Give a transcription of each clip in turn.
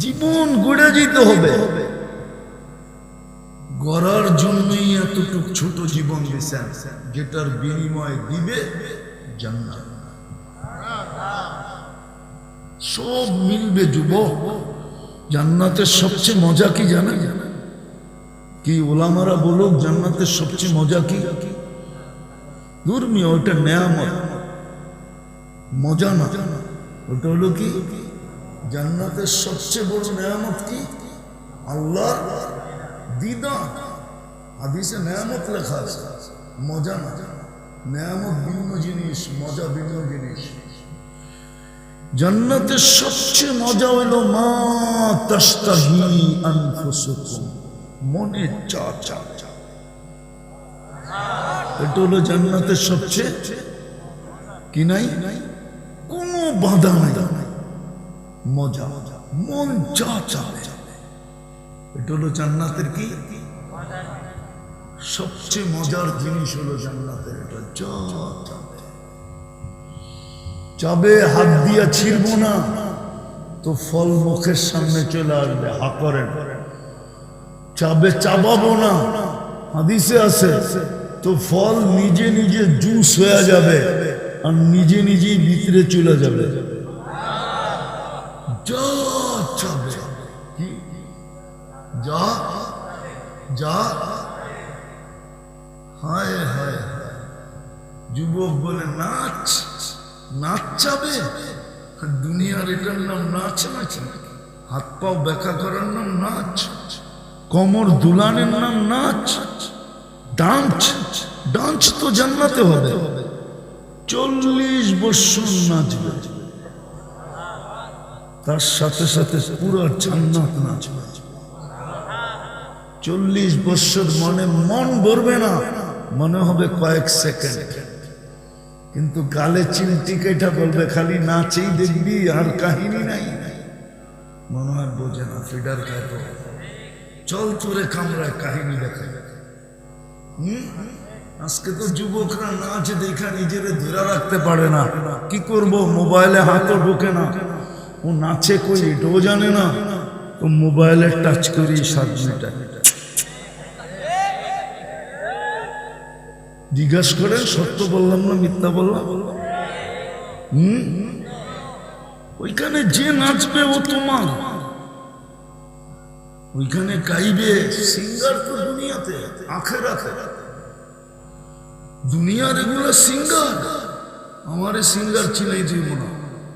জীবন গড়ে যেতে হবে। গড়ার জন্যই এতটুক ছোট জীবন দিছেন যেটার বিনিময় দিবে জান্নাত। সব মিলবে যুবক। জান্নাতের সবচেয়ে মজা কি জানা কি ওলামারা বলুক, জান্নাতের সবচেয়ে মজা কি? ধর্মীয়, ওটা নেয়ামত। মজা না। ওটা হলো কি? জান্নাতের সবচেয়ে বড় নেয়ামত কি? আল্লাহ দিদান হাদিসে নেয়ামত লেখা আছে, মজা না। নেয়ামত ভিন্ন জিনিস, মজা ভিন্ন জিনিস। জান্নাতের সবচেয়ে মজা হলো মা মনে চা চা চা। এটা হলো জান্নাতের সবচেয়ে কি নাই? কোনো বাধা নাই। মজা, মন চা চাবে। এটা হলো জান্নাতের কি? সবচেয়ে মজার জিনিস হলো জান্নাতের এটা চা চাবে। চাবে, হাত দিয়া ছিড়ব না, তো ফল মুখের সামনে চলে আসবে হাকরের চাবে, চাবাবো না, হাদিসে আছে, তো ফল নিজে নিজে জুস হয়ে যাবে, আর নিজে নিজেই ভিতরে চলে যাবে। যা চাবে কি? যা যা। হায় হায় যুবক বলে, নাচ নাচ চাবে দুনিয়ার এটার নাম নাচ নাচ হাত পাও ব্যাখ্যা করার নাম নাচ। কমর দুলানের নাম নাচ। ডান্স ডান্স তো জান্নাতে হবে। চল্লিশ বৎসর নাচবে। তার সাথে সাথে পুরো জান্নাত নাচবে। চল্লিশ বৎসর মনে মন ভরবে না, মনে হবে কয়েক সেকেন্ড। কিন্তু গালে চিমটি কেটা বলবে, খালি নাচেই দেখবি, আর কাহিনী নাই। মনে হয় বোঝে না, ফিডার খায় চল তোরে কামরায় কাহিনী দেখা? আজকে তো যুবকরা নাচ দেখা নিজেরে ধরে রাখতে পারে না। কি করব? মোবাইলে হাতও ঢোকে না। ও নাচে কই এটাও জানে না। তো মোবাইলে টাচ করি সাত মিনিট। জিজ্ঞাসা করেন, সত্য বললাম না মিথ্যা বললাম? হুম? ওইখানে যে নাচবে ও তোমার। ওইখানে গাইবে সিঙ্গার তো দুনিয়াতে, আখের আখে দুনিয়ার এগুলো সিঙ্গার। আমারে সিঙ্গার চিনাই দিব না।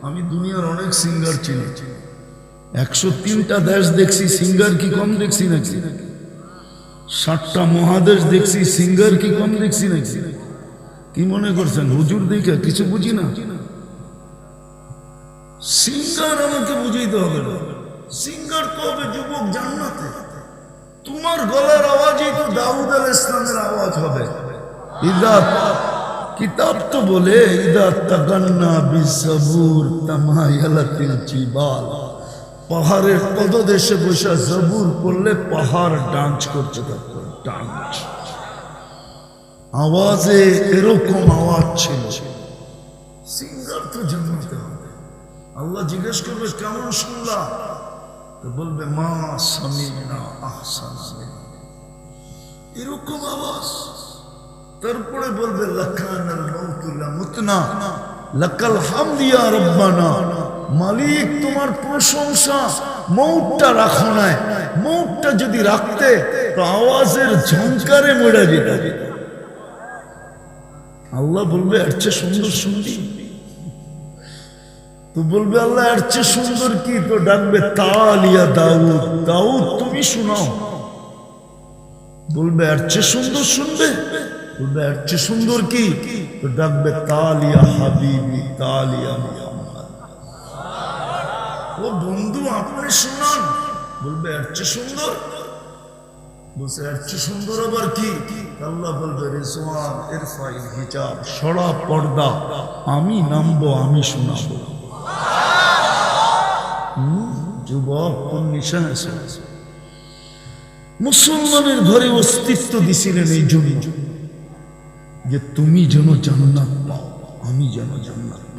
আমি দুনিয়ার অনেক সিঙ্গার চিনি। একশো তিনটা দেশ দেখছি সিঙ্গার কি কম দেখছি নাকি? ষাটটা মহাদেশ দেখছি সিঙ্গার কি কম দেখছি নাকি? কি মনে করছেন, হুজুর দেখে কিছু বুঝি না? সিঙ্গার আমাকে বুঝাইতে হবে না। সিঙ্গার তো হবে যুবক জান্নাতে। তোমার গলার আওয়াজই তো দাউদ আল ইসলামের আওয়াজ হবে। কিতাব তো বলে পাহাড়ের পদদেশে বসে জবুর করলে পাহাড় ডান্স থাকতো, ডান্স। আওয়াজে এরকম আওয়াজ ছিল। সিঙ্গার তো জান্নাতে আল্লাহ জিজ্ঞেস করবে, কেমন শুনলা তো বলবে, মা সামিনা আহসান এরকম আওয়াজ। তারপরে বলবে মালিক, তোমার প্রশংসা মৌটটা রাখো নাই। মৌটটা যদি রাখতে, তো আওয়াজের ঝংকারে মরে যেত। আল্লাহ বলবে, এর চেয়ে সুন্দর শুনবি? তো বলবে, আল্লাহ, এর চেয়ে সুন্দর কি? তো ডাকবে তালিয়া দাউদ। দাউদ, তুমি শোনাও। বলবে, এর চেয়ে সুন্দর শুনবে? চেয়ে সুন্দর কি? তো ডাকবে, তালিয়া হাবিবি, তালিয়া ও বন্ধু, আপনি শোনান। বলবে, এর চেয়ে সুন্দর? বলছে, এর চেয়ে সুন্দর আবার কি? আল্লাহ বলবে ইরফাইল হিজাব পর্দা, আমি নামবো, আমি শোনাবো। যুবক, কোন মুসলমানের ঘরে অস্তিত্ব দিছিলেন এই জন্য যে তুমি যেন জান্নাত পাও আমি যেন জান্নাত